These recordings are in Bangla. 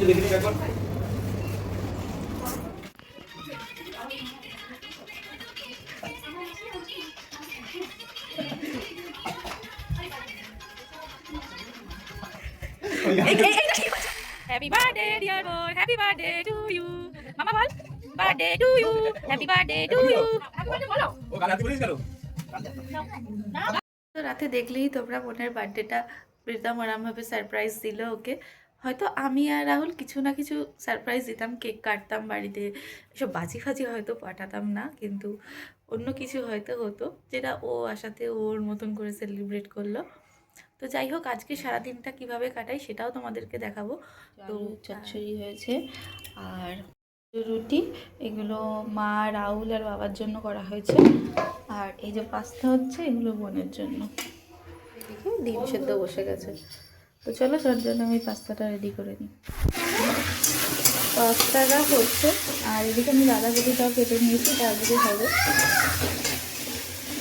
হচ্ছে দেখে নিন একবার। হ্যাপি বার্থডে ডিয়ার বোন হ্যাপি বার্থডে টু ইউ মামা বল birthday to you happy birthday to you ও কাল রাতে বলিস কেন? রাতে দেখলেই তোমরা বোনের বার্থডেটা প্রীতম ওরমভাবে সারপ্রাইজ দিল ওকে। হয়তো আমি আর রাহুল কিছু না কিছু সারপ্রাইজ দিতাম কেক কাটতাম বাড়িতে এসব বাজি ফাজি হয়তো পাঠাতাম না কিন্তু অন্য কিছু হয়তো হতো যেটা ও আসাতে ওর মতন করে সেলিব্রেট করল। তো যাই হোক আজকে সারাদিনটা কীভাবে কাটাই সেটাও তোমাদেরকে দেখাবো। তো চচ্চড়ি হয়েছে আর রুটি এগুলো মা রাহুল আর বাবার জন্য করা হয়েছে। আর এই যে পাস্তা হচ্ছে এগুলো বোনের জন্য। ডিম সেদ্ধ বসে গেছে। তো চলো, তার জন্য আমি পাস্তাটা রেডি করে নিই। পাস্তাটা হচ্ছে, আর এদিকে আমি বাঁধাকপিটাও কেটে নিয়েছি, তার দিকে হবে।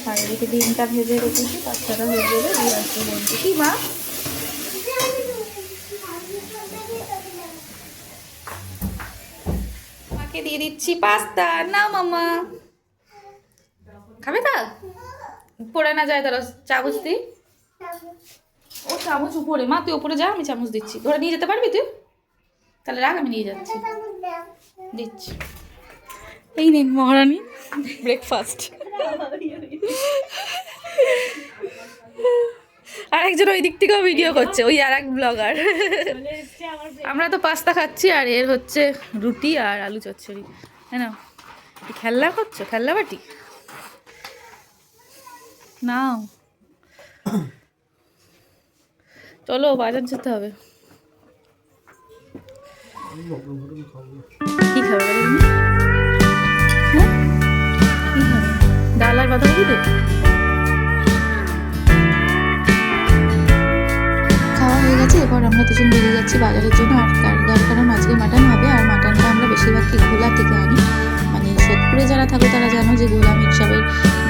আর এদিকে ডিমটা ভেজে রেখেছি, পাস্তাটা হয়ে গেলে দিয়ে আসব বোনকে কি মা? মাকে দিয়ে দিচ্ছি পাস্তা। না, মামা। খাবে তা? পড়ে না যায় তারা চামচ দি ও চামচ উপরে। মা, তুই উপরে যা, আমি চামচ দিচ্ছি। ধরে নিয়ে যেতে পারবি তুই? তাহলে রাখ, আমি নিয়ে যাচ্ছি। দিচ্ছি। এই নিন মহারানী ব্রেকফাস্ট আর একজন ওই দিক থেকেও ভিডিও করছে, ওই আর এক ব্লগার আমরা তো পাস্তা খাচ্ছি, আর এর হচ্ছে রুটি আর আলু চচ্চড়ি। হ্যাঁ না? খেলনা করছ? খেলনা বাটি? নাও। চলো বাজার যেতে হবে। কি খাবে? হ্যাঁ? ডাল আর বাঁধাকপি খাওয়া হয়ে গেছে, এবার আমরা দুজন বেরিয়ে যাচ্ছি বাজারের জন্য। আর কার- যার কারণ আজকে মাটন হবে, আর মাটনটা আমরা বেশিরভাগ কি ঘোলা থেকে আনি। মানে সোদপুরে যারা থাকো তারা জানো যে গোলা মিটসাবের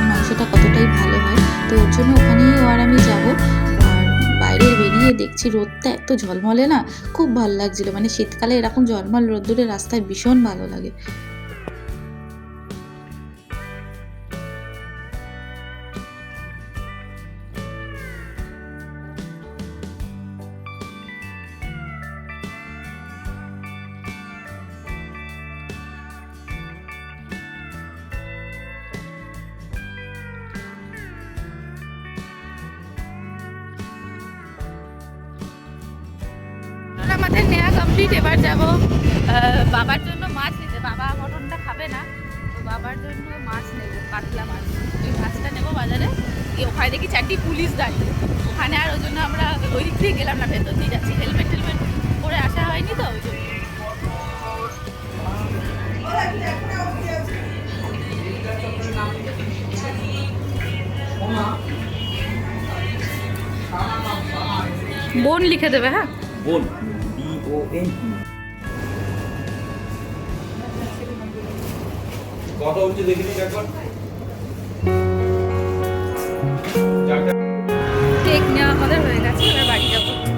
মাংসটা কতটাই ভালো হয়। তো ওর জন্য ওখানেই ও আর আমি যাব। বেরিয়ে দেখছি রোদটা এত ঝলমলে না, খুব ভালো লাগছিল। মানে শীতকালে এরকম ঝলমল রোদ্দুরে রাস্তায় ভীষণ ভালো লাগে। কমপ্লিট এবার যাব বাবার জন্য মাছ নিতে। বাবা মটনটা খাবে না, তো বাবার জন্য মাছ নেব, কাতলা মাছ। ওই মাছটা নেব বাজারে। গিয়ে ওখানে দেখি চারটি পুলিশ দাঁড়িয়ে। ওখানে আর ওই জন্য আমরা ওই দিক দিয়ে গেলাম না, ভেতর দিয়ে যাচ্ছি। হেলমেট টেলমেট পরে আসা হয়নি তো, ওই জন্য। বোন লিখে দেবে হ্যাঁ? বোন। বি ও এন কত হচ্ছে দেখে নিন একবার? কেক নেওয়া আমাদের হয়ে গেছে এবার বাড়ি যাব।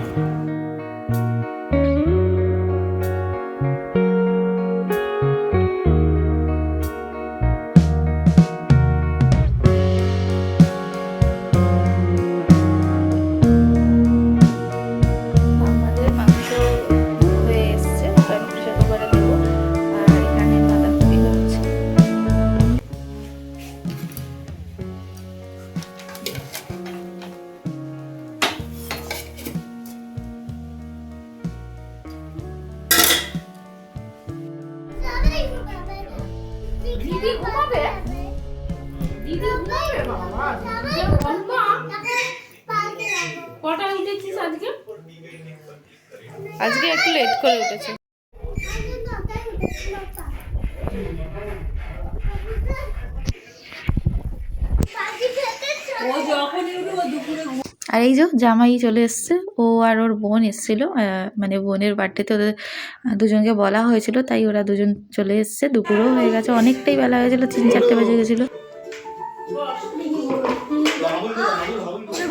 দিদি ঘুমাবে? দিদি ঘুমাবে বাবা কটা উঠেছিস আজকে? আজকে একটু লেট করে উঠেছে। আর এই যে জামাই চলে এসছে ও আর ওর বোন এসেছিল মানে বোনের বার্থডেতে ওদের দুজনকে বলা হয়েছিল তাই ওরা দুজন চলে এসছে দুপুরও হয়ে গেছে অনেকটাই বেলা হয়ে গেছিল তিন চারটে বেজে গেছিল।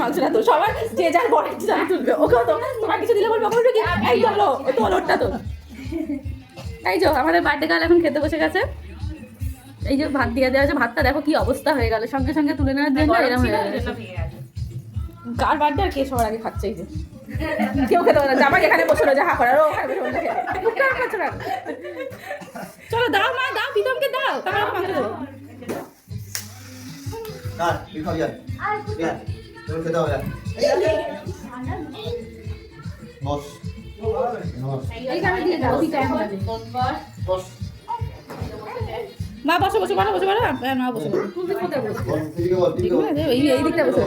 মাংসটা তো? সবার যে যার বড় কিছু তুলবে ওকে তো তোমার কিছু দিলে বলবে ওকে কি? এই তোলো তোল ওটা তো এই যে আমাদের বার্থডে গার্ল এখন খেতে বসে গেছে। এই যে ভাত দিয়ে দেওয়া হয়েছে ভাতটা দেখো কি অবস্থা হয়ে গেল। সঙ্গে সঙ্গে তুলে নেওয়ার জন্য এরকম হয়ে গেছে। কার বার্থডে আর কে সবার আগে খাচ্ছে এই যে। কেউ খেতে পারে জামাই এখানে বসে রয়েছে হা করার ওখানে বসে? চলো দাও মা দাও প্রীতমকে দাও। আমি মাংস দেবো। বস। বস। মা বসো বসো বসো বসো বসো মা বসো। বসো। এই দিকটা বসো।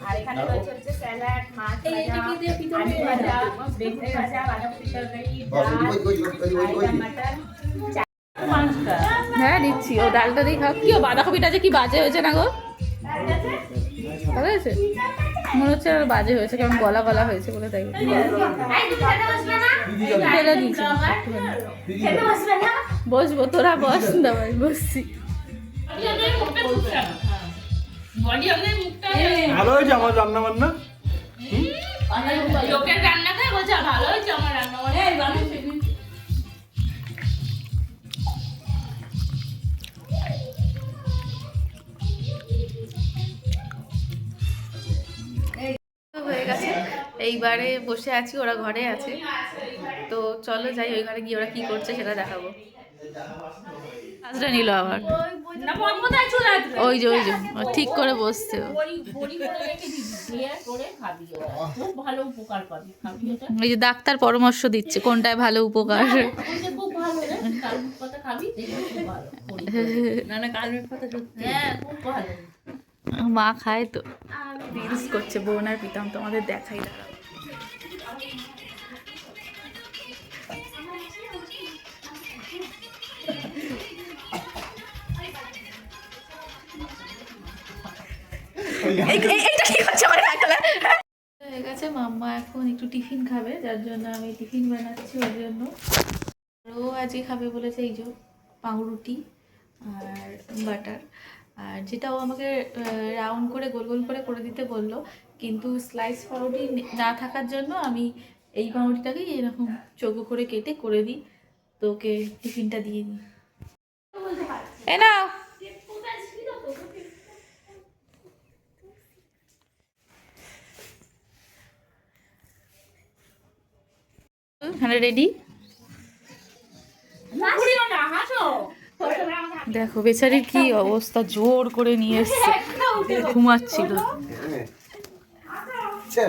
আর এখানে রয়েছে হচ্ছে স্যালাড মাছ ভাজা বেগুন ভাজা বাঁধাকপি তরকারি ডাল মাটন হ্যাঁ দিচ্ছি। ও ডালটা দিয়ে খাও। কি বাঁধাকপিটা যে কি বাজে হয়েছে না গো? হয়েছে মনে হচ্ছে আর বাজে হয়েছে কেমন গলা গলা হয়েছে বলে তাই ফেলে দিয়েছি। বসবো তোরা বস না ভাই বসছি। ভালো হয়েছে আমার রান্না বান্না লোকের রান্না খায় বলছে ভালো হয়েছে আমার রান্না এইবারে বসে আছি ওরা ঘরে আছে। তো চলো যাই ওই ঘরে গিয়ে ওরা কি করছে সেটা দেখাবো। কাজটা নিল আবার। ওই যে ওই যে ও ঠিক করে বসছে ও। বড়ি বড়ি করে রেখে দিবি দিয়ে করে খাবি ওরা। খুব ভালো উপকার পাবি খাবি এটা এই যে ডাক্তার পরামর্শ দিচ্ছে কোনটায় ভালো উপকার। বলছে খুব ভালো রে কালুর পাতা খাবি দেখবি খুব ভালো না না কালুর পাতা সত্যি। হ্যাঁ খুব ভালো। মা খায় তো। রিলস করছে বোন আর পিতাম তোমাদের দেখাই এই- হয়ে গেছে, মাম্মা এখন একটু টিফিন খাবে, যার জন্য আমি টিফিন বানাচ্ছি ওর জন্য। ও আজকে খাবে বলেছে এই যে পাউরুটি আর বাটার। আর যেটা ও আমাকে রাউন্ড করে, গোল গোল করে করে দিতে বলল কিন্তু স্লাইস পাউরুটি না থাকার জন্য আমি এই পাউরুটিটাকেই এরকম চৌকো করে কেটে করে দিই। তো ওকে টিফিনটা দিয়ে দিই। এ নাও। এখানে রেডি দেখো বেচারির কি অবস্থা জোর করে নিয়ে এসছে। ঘুমাচ্ছিল।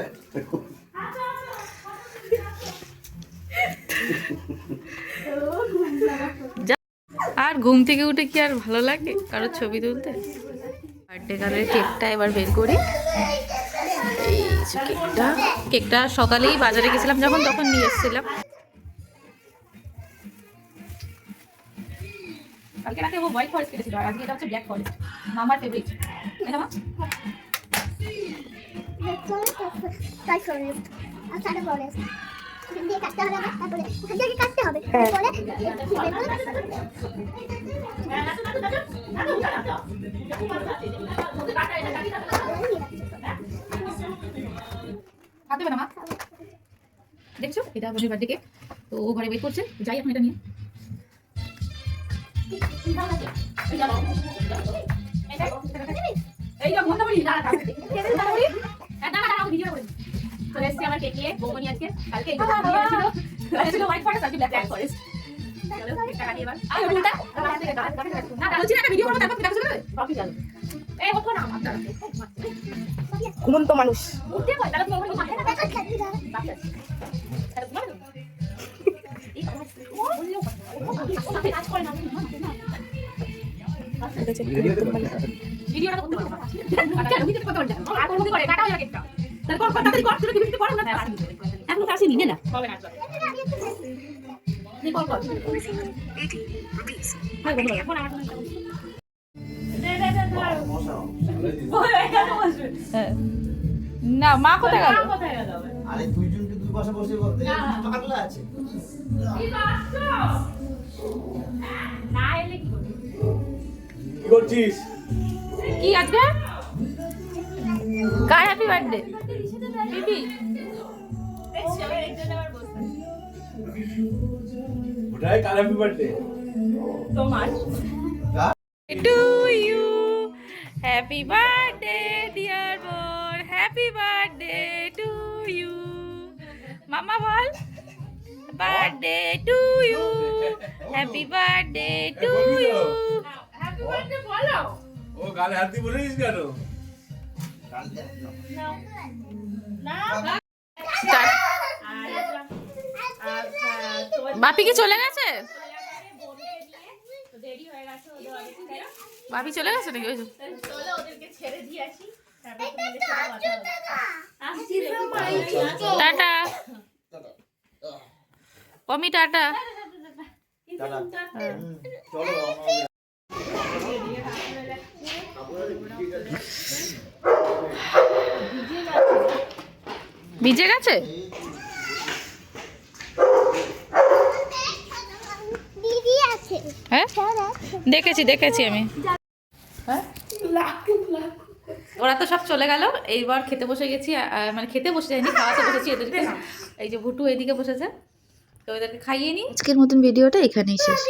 আর ঘুম থেকে উঠে কি আর ভালো লাগে কারও ছবি তুলতে? বার্থডে গার্লের কেকটা এবার বের করি। কেকটা কেকটা সকালেই বাজারে গেছিলাম যখন, তখন নিয়ে এসেছিলাম। কালকে রাতে ও হোয়াইট ফরেস্ট কেটেছিল, আর আজকে এটা হচ্ছে ব্ল্যাক ফরেস্ট মামার ফেভারিট টয় ফরেস্ট আর সাদা ফরেস্ট দিয়ে কাটতে হবে আবার, তারপরে ওখান থেকে কাটতে হবে তারপরে খাতে না মা দেখছ এটা বোনের বার্থডে কেক তো ও ঘরে ওয়েট করছে যাই এখন এটা নিয়ে এই যে বলি দাঁড়া দাঁড়া চলে এসেছি আমার কেক নিয়ে বৌমনি আজকে কালকে ছিল হোয়াইট ফরেস্ট ব্ল্যাক ফরেস্ট ঘুমন্ত মানুষ। কাজ করে না, এখন না। না, মা কোথায় গেল আরে দুইজনকে দুই পাশে বসে বলতে পাগলা আছে না এলে কি করছিস? কি আজকে? কার হ্যাপি বার্থডে বিবি ওটাই কার happy birthday to you happy birthday dear বোন হ্যাপি বার্থডে টু ইউ মামা বল। Birthday to you happy birthday to you ও গালে হাত দিয়ে বলে দিস কেন? বাপি কি চলে গেছে? হয়ে। বাপি চলে গেছে নাকি? চলো ওদেরকে ছেড়ে দিয়ে আসি টাটা। পমি টাটা টাটা হুম, চলো আমার ভিজে গেছে? হ্যাঁ? দেখেছি দেখেছি আমি। হ্যাঁ? ওরা তো সব চলে গেল। এইবার খেতে বসে গেছি মানে খেতে বসে যায়নি খাওয়াতে বসেছি এদেরকে এই যে ভুটু এদিকে বসেছে। তো এদেরকে খাইয়ে নি। আজকের মতন ভিডিওটা এখানেই শেষ।